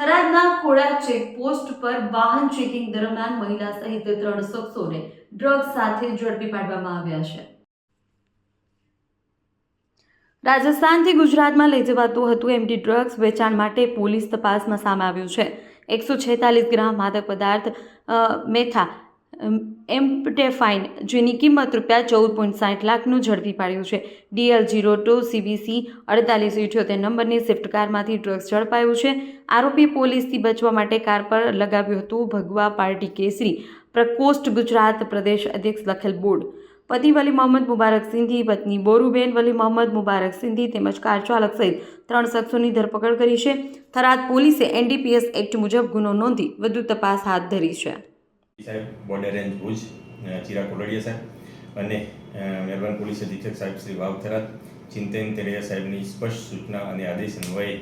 થરાદના ખોડા checkpost પર વાહન checking દરમિયાન મહિલા સહિત ત્રણ શખ્સોને ડ્રગ્સ સાથે ઝડપી પાડવામાં આવ્યા છે. રાજસ્થાનથી ગુજરાતમાં લઈ જવાતું હતું એમડી ડ્રગ્સ વેચાણ માટે પોલીસ તપાસમાં સામે આવ્યું છે. એકસો છેતાલીસ ગ્રામ માદક પદાર્થ મેથા એમ્પટેફાઇન જેની કિંમત રૂપિયા ચૌદ પોઈન્ટ સાઠ લાખનું ઝડપી પાડ્યું છે. ડીએલ જીરો ટુ સીબીસી અડતાલીસ ઇઠ્યોતેર નંબરની સ્વિફ્ટ કારમાંથી ડ્રગ્સ ઝડપાયું છે. આરોપી પોલીસથી બચવા માટે કાર પર લગાવ્યું હતું ભગવા પાર્ટી કેસરી. પ્રકોષ્ઠ ગુજરાત પ્રદેશ અધ્યક્ષ લખેલ બોર્ડ. પતિ વલી મોહમ્મદ મુબારક સિંધી, પત્ની બોરુબેન વલી મોહમ્મદ મુબારક સિંધી તેમજ કાર ચાલક સહિત ત્રણ શખ્સોની ધરપકડ કરી છે. થરાદ પોલીસે એનડીપીએસ એક્ટ મુજબ ગુનો નોંધી વધુ તપાસ હાથ ધરી છે. સાહેબ બોર્ડર રેન્જ ભુજ ચિરા કોલડિયા સાહેબ અને અ, પોલીસ અધિક્ષક સાહેબ શ્રી વાવ થરાદ ચિંતન તેરૈયા સાહેબની સ્પષ્ટ સૂચના અને આદેશ અન્વયે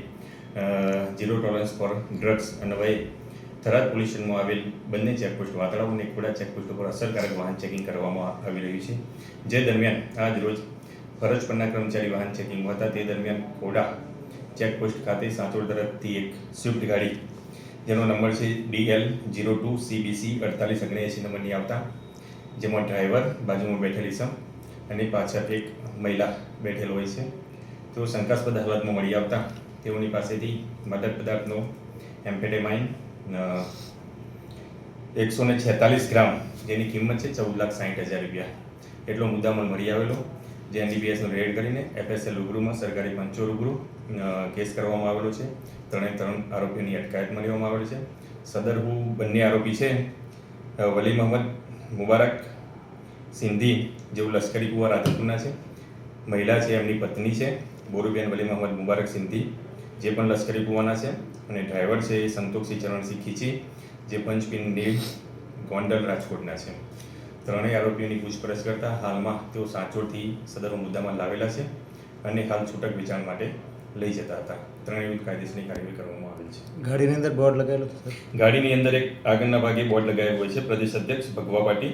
ઝીરો ટોલરન્સ ફોર ડ્રગ્સ અન્વયે થરાદ પોલીસ સ્ટેશનમાં આવેલ બંને ચેકપોસ્ટ વાતળાવ અને ખોડા ચેકપોસ્ટ પર અસરકારક વાહન ચેકિંગ કરવામાં આવી રહ્યું છે. જે દરમિયાન આજ રોજ ફરજ પરના કર્મચારી વાહન ચેકિંગમાં હતા. તે દરમિયાન ખોડા ચેકપોસ્ટ ખાતે સાંચોડ તરફથી એક સ્વિફ્ટ ગાડી જેનો નંબર છે ડીએલ જીરો ટુ સીબીસી અડતાલીસ ઓગણએંસી નંબરની આવતા. જેમાં ડ્રાઈવર બાજુમાં બેઠેલી છે અને પાછળ એક મહિલા બેઠેલ હોય છે. તેઓ શંકાસ્પદ હાલતમાં મળી આવતા. તેઓની પાસેથી મદદ પદાર્થનો એમ્ફેટેમાઇન એકસો ને છેતાલીસ ગ્રામ જેની કિંમત છે ચૌદ લાખ સાઠ હજાર રૂપિયા. એટલો મુદ્દામાં મળી આવેલો. જે એનડીપીએસનો રેડ કરીને એફએસએલ રૂબરૂમાં સરકારી પંચો રૂબરૂ કેસ કરવામાં આવેલો છે. ત્રણે ત્રણ આરોપીઓની અટકાયતમાં લેવામાં આવેલ છે. સદર હું બંને આરોપી છે. વલી મોહમ્મદ મુબારક સિંધી જેવું લશ્કરી કુવા રાધનપુરના છે. મહિલા છે, એમની પત્ની છે. બોરુબેન વલી મોહમ્મદ મુબારક સિંધી જે પણ લશ્કરી કુવાના છે અને ડ્રાઈવર છે એ સંતોષી ચરણસિંહ ખીચી જે પંચપિન નીલ ગોંડલ રાજકોટના છે. ત્રણેય આરોપીઓની પૂછપરછ કરતા હાલમાં તેઓ સાંચોડથી સદર મુદ્દામાં લાવેલા છે અને હાલ છૂટક વિચાર માટે લઈ જતા હતા. ત્રણેય કાયદેસરની કાર્યવાહી કરવામાં આવેલ છે. ગાડીની અંદર બોર્ડ લગાવેલું છે ગાડીની અંદર એક આગળના ભાગે બોર્ડ લગાવેલું હોય છે. પ્રદેશ અધ્યક્ષ ભગવા પાટી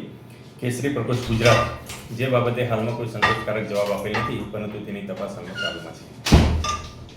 કેસરી પ્રકોશ ગુજરાત જે બાબતે હાલમાં કોઈ સંતોષકારક જવાબ આપેલ નથી પરંતુ તેની તપાસ હાલમાં ચાલુમાં છે.